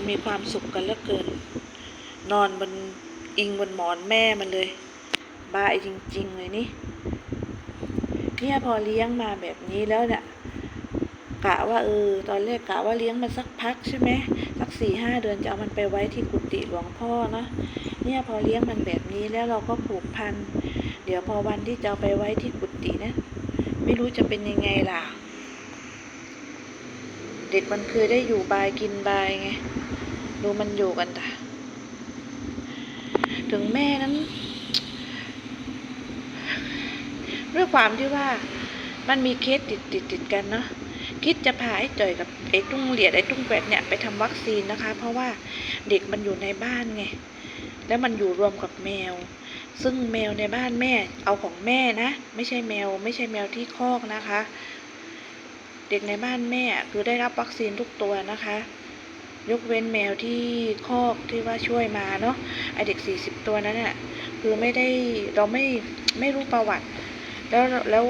มันมีความสุขกันเหลือเกิน นอนบนอิงบนหมอนแม่มันเลยบายจริง ๆ เลยนี่ เนี่ยพอเลี้ยงมาแบบนี้แล้วเนี่ยกะว่าเออตอนแรกกะว่าเลี้ยงมันสักพักใช่ไหมสักสี่ห้าเดือนจะเอามันไปไว้ที่กุฏิหลวงพ่อเนาะเนี่ยพอเลี้ยงมันแบบนี้แล้วเราก็ผูกพัน เดี๋ยวพอวันที่จะเอาไปไว้ที่กุฏินะ ไม่รู้จะเป็นยังไงล่ะ เด็กมันเคยได้อยู่บายกินบายไง ดูมันอยู่กันจ้ะถึงแม่นั้น ด้วยความที่ว่ามันมีเคสติดติดติดกันเนาะคิดจะพาไอ้จ่อยกับไอ้ตุ้งเหลียดไอ้ตุ้งแกวดเนี่ยไปทำวัคซีนนะคะ เพราะว่าเด็กมันอยู่ในบ้านไง แล้วมันอยู่รวมกับแมว ซึ่งแมวในบ้านแม่เอาของแม่นะ ไม่ใช่แมว ไม่ใช่แมวที่คอกนะคะ เด็กในบ้านแม่คือได้รับวัคซีนทุกตัวนะคะ ยกเว้นแมวที่คอกที่ว่าช่วยมาเนาะไอเด็กสี่สิบตัวนั้นน่ะคือไม่ได้เราไม่ไม่รู้ประวัติ แล้วแล้ว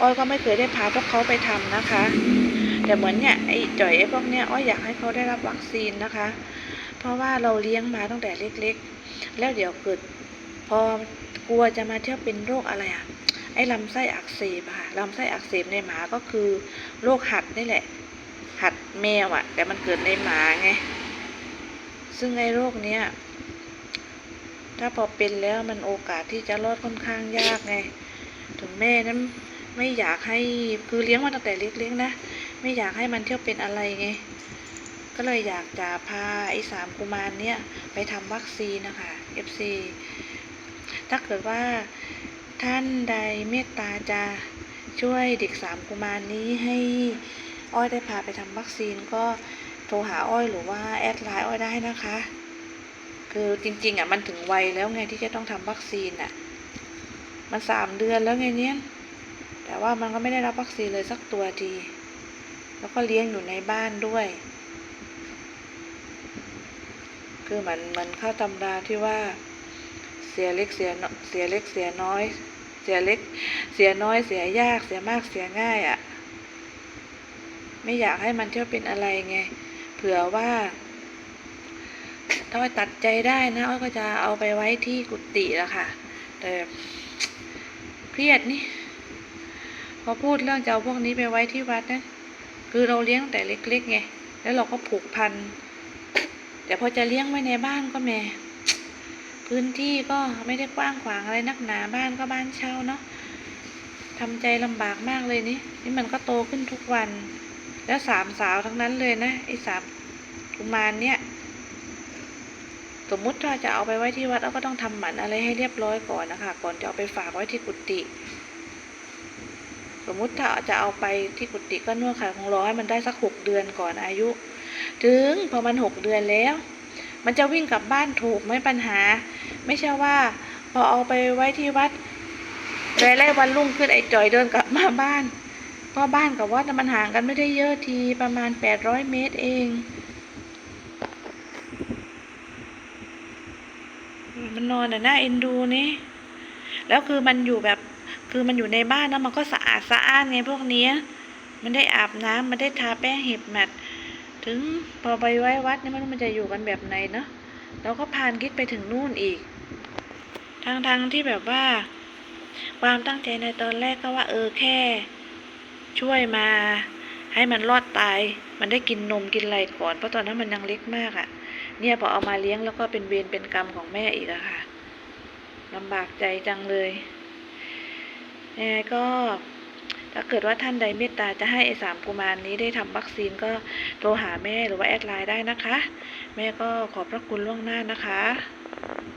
อ้อยก็ไม่เคยได้พาพวกเขาไปทำนะคะ แต่เหมือนเนี่ยไอ้จ่อยไอ้พวกเนี้ยอ้อยอยากให้เขาได้รับวัคซีนนะคะ เพราะว่าเราเลี้ยงมาตั้งแต่เล็กๆ แล้วเดี๋ยวเกิดพอกลัวจะมาเที่ยวเป็นโรคอะไรอะ ไอ้ลำไส้อักเสบค่ะลำไส้อักเสบในหมาก็คือโรคหัดนี่แหละ หัดแมวอะแต่มันเกิดในหมาไง ซึ่งไอ้โรคเนี้ย ถ้าพอเป็นแล้วมันโอกาสที่จะรอดค่อนข้างยากไง ถึงแม่นั้นไม่อยากให้คือเลี้ยงมาตั้งแต่เล็กๆนะ ไม่อยากให้มันเที่ยวเป็นอะไรไง ก็เลยอยากจะพาไอ้สามกุมารเนี่ย ไปทำวัคซีนนะคะ FC ถ้าเกิดว่าานใดเมตตาจะช่วยเด็กสามกุมารนี้ให้อ้อยได้พาไปทำวัคซีนก็โทรหาอ้อยหรือว่าแอดไลน์อ้อยได้นะคะ คือจริงๆอะมันถึงวัยแล้วไงที่จะต้องทำวัคซีนอะ มันสามเดือนแล้วไงเนี่ยแต่ว่ามันก็ไม่ได้รับวัคซีนเลยสักตัวทีแล้วก็เลี้ยงอยู่ในบ้านด้วย คือเหมือนเหมันเข้าตำราที่ว่าเสียเล็กเสียนเสียเล็กเสียน้อย เสียเล็ก เสียน้อยเสียยาก เสียมากเสียง่ายอะ่ะ ไม่อยากให้มันเที่ยวเป็นอะไรไง เผื่อว่าถ้าอ้อยตัดใจได้นะอ้อยก็จะเอาไปไว้ที่กุฏิละค่ะ แต่เครียดนี่พอพูดเรื่องจะเอาพวกนี้ไปไว้ที่วัดนะคือเราเลี้ยงแต่เล็กๆไง แล้วเราก็ผูกพัน แต่พอจะเลี้ยงไว้ในบ้านก็แม่ พื้นที่ก็ไม่ได้กว้างขวางอะไรนักหนาบ้านก็บ้านเช่าเนาะทำใจลำบากมากเลยนี่นี่มันก็โตขึ้นทุกวัน แล้วสามสาวทั้งนั้นเลยนะไอ้สามกุมารเนี่ยสมมุติถ้าจะเอาไปไว้ที่วัดเราก็ต้องทำหมันอะไรให้เรียบร้อยก่อนนะคะ ก่อนจะเอาไปฝากไว้ที่กุฏิสมมุติถ้าจะเอาไปที่กุฏิก็นวดข่ของร้อยมันได้สักหกเดือนก่อนอายุ ถึงพอมันหกเดือนแล้ว มันจะวิ่งกลับบ้านถูกไหมปัญหา ไม่ใช่ว่า พอเอาไปไว้ที่วัดไล่วันรุ่งขึ้นไอ้จอยเดินกลับมาบ้าน เพราะบ้านกับวัดมันห่างกันไม่ได้เยอะทีประมาณแปดร้อยเมตรเองมันนอนแต่หน้าเอ็นดูนี่ แล้วคือมันอยู่แบบ คือมันอยู่ในบ้านแล้วมันก็สะอาดสะอ้านไงพวกเนี้ยมันได้อาบน้ำมันได้ทาแป้งเห็บแมทถึงพอไปไว้วัดนี่ไมันมันจะอยู่กันแบบไหนเนาะแล้วก็พานคิดไปถึงนู่นอีก ทางทางๆที่แบบว่า ความตั้งใจในตอนแรกก็ว่าเออแค่ ช่วยมา ให้มันรอดตาย มันได้กินนมกินอะไรก่อนเพราะตอนนั้นมันยังเล็กมากอะ่ะ เนี่ยพอเอามาเลี้ยงแล้วก็เป็นเวรเป็นกรรมของแม่อีกอะค่ะลำบากใจจังเลยยังไงก็ถ้าเกิดว่าท่านใดเมตตาจะให้ไอ้สามกุมารนี้ได้ทำวัคซีนก็โทรหาแม่หรือว่าแอดไลน์ได้นะคะ แม่ก็ขอบพระคุณล่วงหน้านะคะ